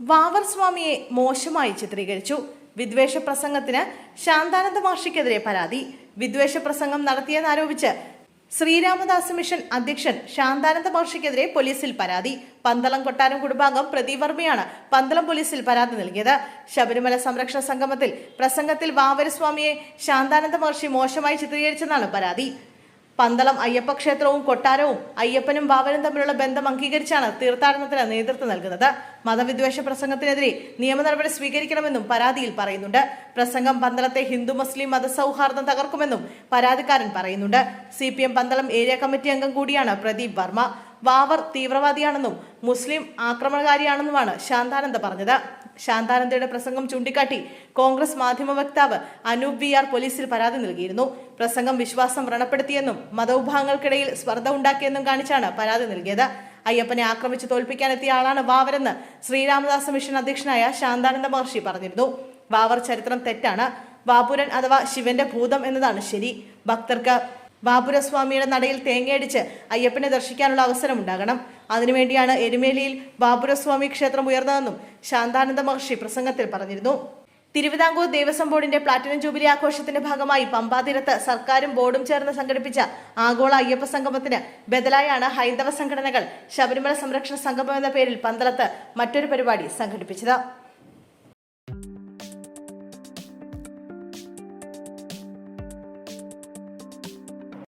വാവർ സ്വാമിയെ മോശമായി ചിത്രീകരിച്ചു. വിദ്വേഷ പ്രസംഗത്തിന് ശാന്താനന്ദ മാഷിക്കെതിരെ പരാതി. വിദ്വേഷ പ്രസംഗം നടത്തിയെന്നാരോപിച്ച് ശ്രീരാമദാസ് മിഷൻ അധ്യക്ഷൻ ശാന്താനന്ദ മഹർഷിക്കെതിരെ പോലീസിൽ പരാതി. പന്തളം കൊട്ടാരം കുടുംബാംഗം പ്രദീപ് വർമ്മയാണ് പന്തളം പോലീസിൽ പരാതി നൽകിയത്. ശബരിമല സംരക്ഷണ സംഗമത്തിൽ പ്രസംഗത്തിൽ വാവരസ്വാമിയെ ശാന്താനന്ദ മഹർഷി മോശമായി ചിത്രീകരിച്ചെന്നാണ് പരാതി. പന്തളം അയ്യപ്പ ക്ഷേത്രവും കൊട്ടാരവും അയ്യപ്പനും ബാവനും തമ്മിലുള്ള ബന്ധം അംഗീകരിച്ചാണ് തീർത്ഥാടനത്തിന് നേതൃത്വം നൽകുന്നത്. മതവിദ്വേഷ പ്രസംഗത്തിനെതിരെ നിയമ നടപടി സ്വീകരിക്കണമെന്നും പരാതിയിൽ പറയുന്നുണ്ട്. പ്രസംഗം പന്തളത്തെ ഹിന്ദു മുസ്ലിം മതസൗഹാർദ്ദം തകർക്കുമെന്നും പരാതിക്കാരൻ പറയുന്നുണ്ട്. സി പന്തളം ഏരിയ കമ്മിറ്റി അംഗം കൂടിയാണ് പ്രദീപ് വർമ്മ. വാവർ തീവ്രവാദിയാണെന്നും മുസ്ലിം ആക്രമണകാരിയാണെന്നുമാണ് ശാന്താനന്ദ പറഞ്ഞത്. ശാന്താനന്ദയുടെ പ്രസംഗം ചൂണ്ടിക്കാട്ടി കോൺഗ്രസ് മാധ്യമ വക്താവ് അനൂപ് വി ആർ പോലീസിൽ പരാതി നൽകിയിരുന്നു. പ്രസംഗം വിശ്വാസം വ്രണപ്പെടുത്തിയെന്നും മതവിഭാഗങ്ങൾക്കിടയിൽ സ്പർദ്ധ ഉണ്ടാക്കിയെന്നും കാണിച്ചാണ് പരാതി നൽകിയത്. അയ്യപ്പനെ ആക്രമിച്ച് തോൽപ്പിക്കാനെത്തിയ ആളാണ് വാവരെന്ന് ശ്രീരാമദാസ മിഷൻ അധ്യക്ഷനായ ശാന്താനന്ദ മഹർഷി പറഞ്ഞിരുന്നു. വാവർ ചരിത്രം തെറ്റാണ്. വാപുരൻ അഥവാ ശിവന്റെ ഭൂതം എന്നതാണ് ശരി. ഭക്തർക്ക് ബാബുരസ്വാമിയുടെ നടയിൽ തേങ്ങയടിച്ച് അയ്യപ്പനെ ദർശിക്കാനുള്ള അവസരം ഉണ്ടാകണം അതിനുവേണ്ടിയാണ് എരുമേലിയിൽ ബാബുരസ്വാമി ക്ഷേത്രം ഉയർന്നതെന്നും ശാന്താനന്ദ മഹർഷി പ്രസംഗത്തിൽ പറഞ്ഞിരുന്നു. തിരുവിതാംകൂർ ദേവസ്വം ബോർഡിന്റെ പ്ലാറ്റിനം ജൂബിലി ആഘോഷത്തിന്റെ ഭാഗമായി പമ്പാതീരത്ത് സർക്കാരും ബോർഡും ചേർന്ന് സംഘടിപ്പിച്ച ആഗോള അയ്യപ്പ സംഗമത്തിന് ബദലായാണ് ഹൈന്ദവ സംഘടനകൾ ശബരിമല സംരക്ഷണ സംഗമം എന്ന പേരിൽ പന്തളത്ത് മറ്റൊരു പരിപാടി സംഘടിപ്പിച്ചത്.